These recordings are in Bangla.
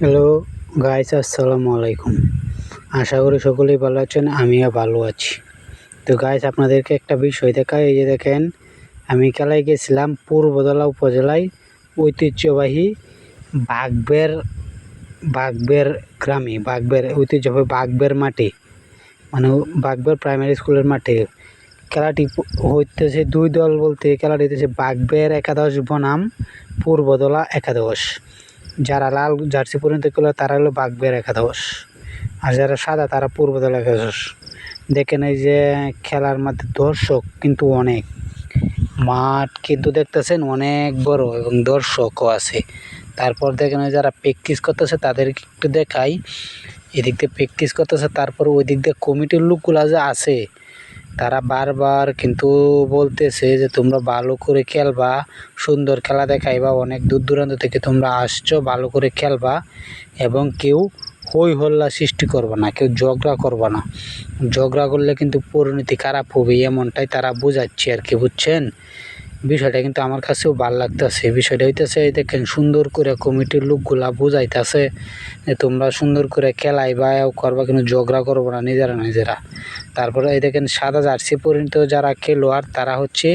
হ্যালো গাইস আসসালামু আলাইকুম। আশা করি সকলেই ভালো আছেন, আমিও ভালো আছি। তো গাইস আপনাদেরকে একটা বিষয় দেখাই, এই যে দেখেন, আমি খেলায় গেছিলাম পূর্বদলা উপজেলায় ঐতিহ্যবাহী বাগবের বাঘবের গ্রামে, বাগবের ঐতিহ্যবাহী বাগবের মাঠে মানে বাগবের প্রাইমারি স্কুলের মাঠে। খেলাটি হইতেছে দুই দল বলতে, খেলাটি হইতেছে বাগবের একাদশ বনাম পূর্বদলা একাদশ। যারা লাল জার্সি পরিণত করল, তারা হলো বাঘ বাগবের একাদশ আর যারা সাদা, তারা পূর্বদলা একাদশ দেখেন এই যে খেলার মধ্যে দর্শক কিন্তু অনেক। মাঠ কিন্তু দেখতেছেন অনেক বড় এবং দর্শকও আছে। তারপর দেখেন যারা প্র্যাকটিস করতেছে, তাদেরকে একটু দেখাই। এদিক দিয়ে প্র্যাকটিস করতেছে, তারপর ওই দিক দিয়ে কমিটির লোকগুলা যে আছে তারা বারবার কিন্তু বলতেছে যে, তোমরা ভালো করে খেলবা, সুন্দর খেলা দেখাইবা, অনেক দূর দূরান্ত থেকে তোমরা আসছো, ভালো করে খেলবা এবং কেউ হই হল্লা সৃষ্টি করবে না, কেউ ঝগড়া করবে না। ঝগড়া করলে কিন্তু পরিণতি খারাপ হবে এমনটাই তারা বোঝাচ্ছে আর কি, বুঝছেন? বিষয়টা কিন্তু আমার কাছেও ভালো লাগতেছে। বিষয়টা হইতেছে দেখেন সুন্দর করে কমিটির লোকগুলা বুঝাইতেছে যে তোমরা সুন্দর করে খেলাই বা করবা কিন্তু ঝগড়া করব না, নিজেরা নিজেরা। তারপরে এই দেখেন সাদা জার্সি পরিণত যারা খেলোয়াড়, তারা হচ্ছে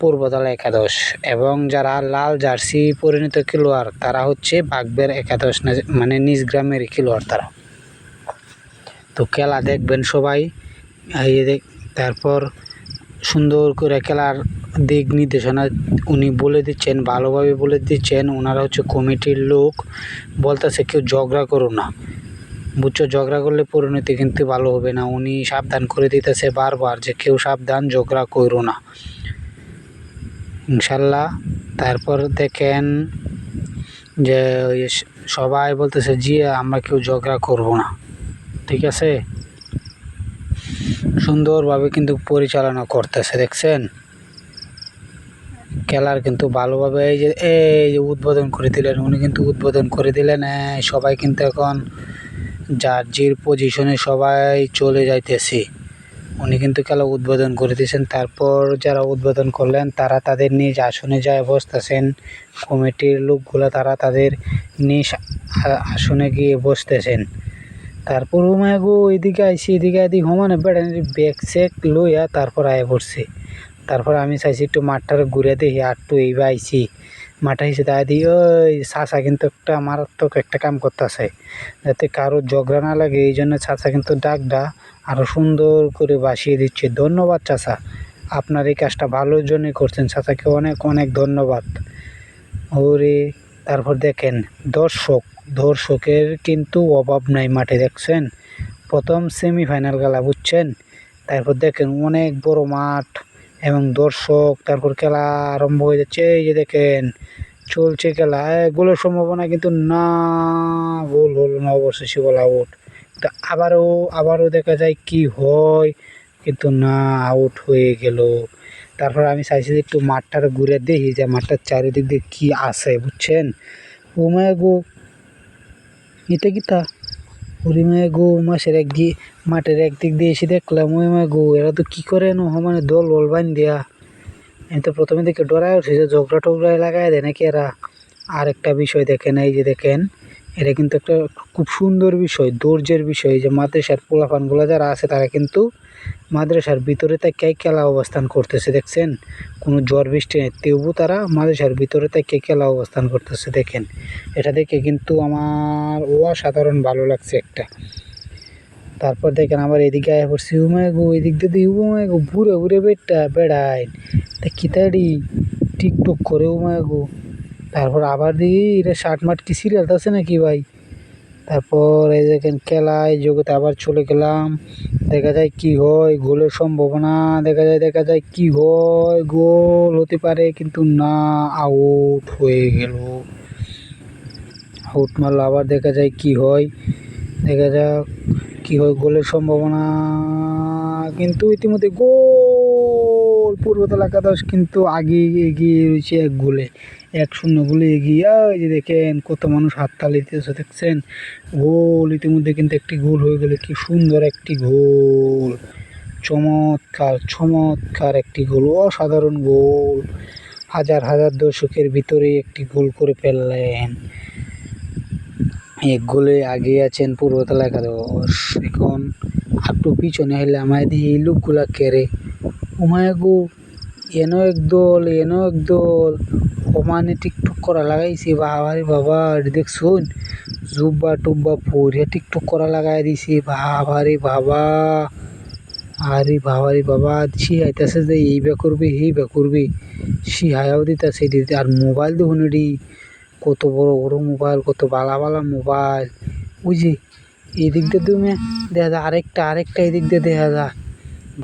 পূর্বদলা একাদশ এবং যারা লাল জার্সি পরিণত খেলোয়াড়, তারা হচ্ছে বাগবের একাদশ মানে নিজ গ্রামের খেলোয়াড় তারা। তো খেলা দেখবেন সবাই, এই তারপর সুন্দর করে খেলার দিক নির্দেশনা উনি বলে দিচ্ছেন, ভালোভাবে বলে দিচ্ছেন। ওনারা হচ্ছে কমিটির লোক। বলতেছে কেউ ঝগড়া করো না। বুঝছ? ঝগড়া করলে পরিণতি কিন্তু ভালো হবে না। উনি সাবধান করে দিতেছে বারবার যে কেউ সাবধান ঝগড়া করো না। ইনশাল্লাহ। তারপর দেখেন যে সবাই বলতেছে জি আমরা কেউ ঝগড়া করব না। ঠিক আছে? সুন্দরভাবে কিন্তু পরিচালনা করতেছে, দেখছেন? খেলার কিন্তু ভালোভাবে এই যে এই যে উদ্বোধন করে দিলেন, উনি কিন্তু উদ্বোধন করে দিলেন সবাই কিন্তু এখন জার্জির পজিশনে সবাই চলে যাইতেছে। উনি কিন্তু খেলা উদ্বোধন করে দিয়েছেন, তারপর যারা উদ্বোধন করলেন, তারা তাদের নিজ আসনে যায় বসতেছেন। কমিটির লোকগুলো তারা তাদের নিজ আসনে গিয়ে বসতেছেন। তারপর ও হুমায় গো এদিকে আইসি এদিকে এদিক সমানে বেড়ানি ব্যাগ চেক লইয়া তারপর আয় পড়ছে। তারপর আমি চাইছি একটু মাঠটার ঘুরে দেখি, আর একটু এইবার আইসি মাঠে এসে তাই দিই ওই চাচা কিন্তু একটা মারাত্মক একটা কাম করতেছে। যাতে কারও ঝগড়া না লাগে এই জন্য চাচা কিন্তু ডাকডা আরও সুন্দর করে বাসিয়ে দিচ্ছে। ধন্যবাদ চাচা, আপনার এই কাজটা ভালোর জন্যই করছেন। চাচাকে অনেক অনেক ধন্যবাদ। ওরে, তারপর দেখেন, দর্শক দর্শকের কিন্তু অভাব নাই মাঠে দেখছেন? প্রথম সেমিফাইনাল খেলা বুঝছেন? তারপর দেখেন অনেক বড় মাঠ এবং দর্শক তারপর খেলা আরম্ভ হয়ে যাচ্ছে। এই যে দেখেন চলছে খেলা। এ, গোলের সম্ভাবনা কিন্তু না গোল হলো না অবশেষে বল আউট। তা আবারও আবারও দেখা যায় কি হয় কিন্তু না আউট হয়ে গেল। তারপর আমি চাইছি যে একটু মাঠটার ঘুরে দেখি যে মাঠটার চারিদিক দিয়ে কী আছে বুঝছেন? ও মায়া গো এটা কি তা? ওরে মায়া গো মাসের একদিকে মাঠের একদিক দিয়ে এসে দেখলাম ওই মায় গো, এরা তো কী করে নো মানে দল বল বান দেয়া আমি তো প্রথমে দেখে ডরায় উঠেছে ঝগড়া টগড়ায় লাগায় দেয় নাকি এরা? আর একটা বিষয় দেখেন, এই যে দেখেন এটা কিন্তু একটা খুব সুন্দর বিষয়, ধৈর্যের বিষয়। যে মাদ্রাসার পোলাপানগুলো যারা আছে, তারা কিন্তু মাদ্রাসার ভিতরে থেকে খেলা অবস্থান করতেছে দেখছেন? কোনো ঝড় বৃষ্টি নেই তবু তারা মাদ্রাসার ভিতরে থেকে খেলা অবস্থান করতেছে দেখেন। এটা দেখে কিন্তু আমার অসাধারণ ভালো লাগছে একটা। তারপর দেখেন আবার এদিকে আয় পড়ছি উমায় গো, এদিক দিয়ে উমায় গো ঘুরে ঘুরে বেড়টা বেড়ায়। তা কিতাড়ি টিকটক করে উমায় গো তারপর আবার দিই এটা শার্ট মাঠ কি সিরিয়াল আছে নাকি ভাই? তারপর এই দেখেন খেলায় জগতে আবার চলে গেলাম। দেখা যায় কি হয়, গোলের সম্ভাবনা, দেখা যায় দেখা যায় কি হয়, গোল হতে পারে কিন্তু না আউট হয়ে গেল। আউট মারলো আবার দেখা যায় কি হয়, দেখা যাক কি হয় গোলের সম্ভাবনা। কিন্তু ইতিমধ্যে গোল! পূর্বতলা একাদশ কিন্তু আগে এগিয়ে রয়েছে এক গোলে। এক শূন্য গোলে এগিয়ে ওই যে দেখেন কত মানুষ হাততালি দিতেছে, দেখছেন? গোল ইতিমধ্যে কিন্তু একটি গোল হয়ে গেলে, কি সুন্দর একটি গোল। চমৎকার চমৎকার একটি গোল, অসাধারণ গোল। হাজার হাজার দর্শকের ভিতরে একটি গোল করে ফেললেন। এক গোলে আগে আছেন পূর্বতলা একাদশ। এখন একটু পিছনে হলে আমায় দিয়ে এই লোকগুলা কেড়ে উমায় গো, এনো এক দল, এনো এক দল। সমানে টিকটক করা লাগাইছে বাবারে বাবা এটা দেখছুন, জুব্বা টুব্বা পরে টিকটক করা লাগাই দিছে বাবারে বাবা, আরে বাবারে বাবা শিহাইতেছে যে এই বে করবে এই বে করবে শিহাইও দিতেছে দিতে আর মোবাইল দেখুন এটি কত বড় বড় মোবাইল, কত বালা বালা মোবাইল বুঝি এদিক দিয়ে তুমি দেখা যায় আরেকটা আরেকটা এদিক দিয়ে দেখা যায়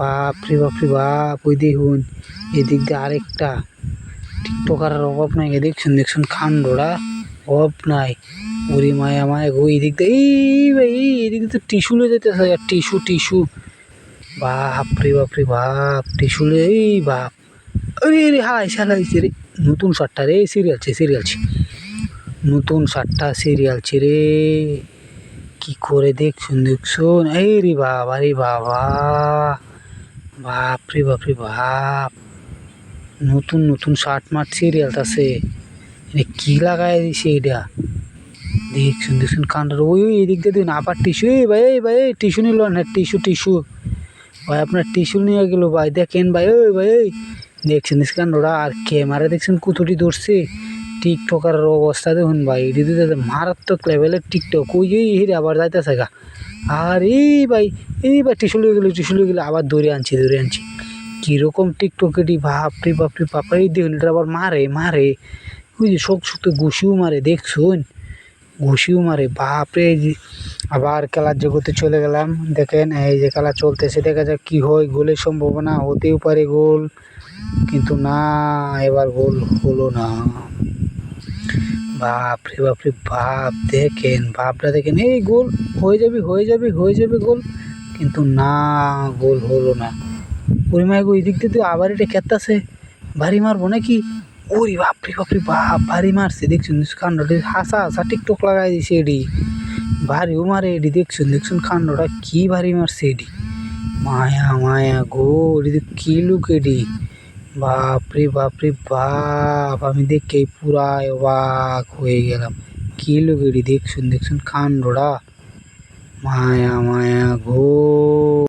বাপ রে বাপ রে বাপ, ওই দেখুন, এদিক দিয়ে আরেকটা। টিকটকারের অভাব নাই দেখছুন দেখছুন খান্ডোরা অভাব নাই। ওরে মায়া মায়া গো, এদিক দিয়ে, এই ভাই এদিক তো টিস্যু লয়ে যেতেছে টিস্যু টিস্যু। বাপ রে বাপ বাপ টিস্যু লয়ে, এই বাপ। আরে রে হাই সালাইছে রে নতুন শার্টটা রে সিরিয়াল ছে সিরিয়াল ছে। নতুন শার্টটা সিরিয়াল ছে রে। কি করে দেখছুন দেখছুন এই রে বাবা রে বাবা। বাপরে বাপরে, বাপ। নতুন নতুন শার্ট মার্ট সিরিয়াল আছে। এটা কি লাগাই দিছে এটা? দেখছুন দেখছুন কান্ডার ওই ওই, এদিক দিয়ে দিন আবার টিস্যু এই ভাই এই ভাই, এই টিস্যু নিল না টিস্যু টিস্যু ভাই, আপনার টিস্যু নিয়ে গেল, ভাই, দেখেন ভাই, ওই ভাই, এই। দেখছেন দেখছেন কান্ডরা আর ক্যামেরা দেখছেন কুতুটি ধরছে। টিকটকার অবস্থা দেখুন ভাই, এটি তো মারাত্মক লেভেলের টিকটক ওই যে হিরে আবার যাইতেছে গা। আর এই ভাই এই ভাই টিস্যু লিয়ে গেলো টিস্যু লিয়ে গেলো, আবার দৌড়ে আনছি দৌড়ে আনছি। কীরকম টিকটক এটি বাপরে বাপরে বাপরে এই দেখুন এটা আবার মারে মারে। ওই যে শোক শক্ত ঘুষিও মারে, দেখছুন? ঘুষিও মারে বাপরে আবার খেলার জগতে চলে গেলাম। দেখেন, এই যে খেলা চলতেছে, দেখা যাক কী হয়। গোলের সম্ভাবনা হতেও পারে গোল, কিন্তু না, এবার গোল হলো না। বাপরে বাপরে বাপ দেখেন বাপটা দেখেন, এই গোল হয়ে যাবে হয়ে যাবে হয়ে যাবে গোল, কিন্তু না, গোল হলো না। পরিমায় ওই দিক দিয়ে আবার এটা খেতাছে। ভারী মারবো নাকি? ওরে বাপরে বাপরে, বাপ ভারী মারছে, দেখছুন? কাণ্ডটি হাসা হাসা টিকটক লাগাই দিছে এডি। ভারীও মারে এডি, দেখছুন? দেখছুন কাণ্ডটা কি ভারী মারছে এডি? মায়া মায়া গো, এডি কি লুক এডি? বাপরে বাপরে, বাপ, আমি দেখে পুরাই অবাক হয়ে গেলাম। কি লোক এডি, দেখছুন? দেখছুন কাণ্ডটা? মায়া মায়া গো।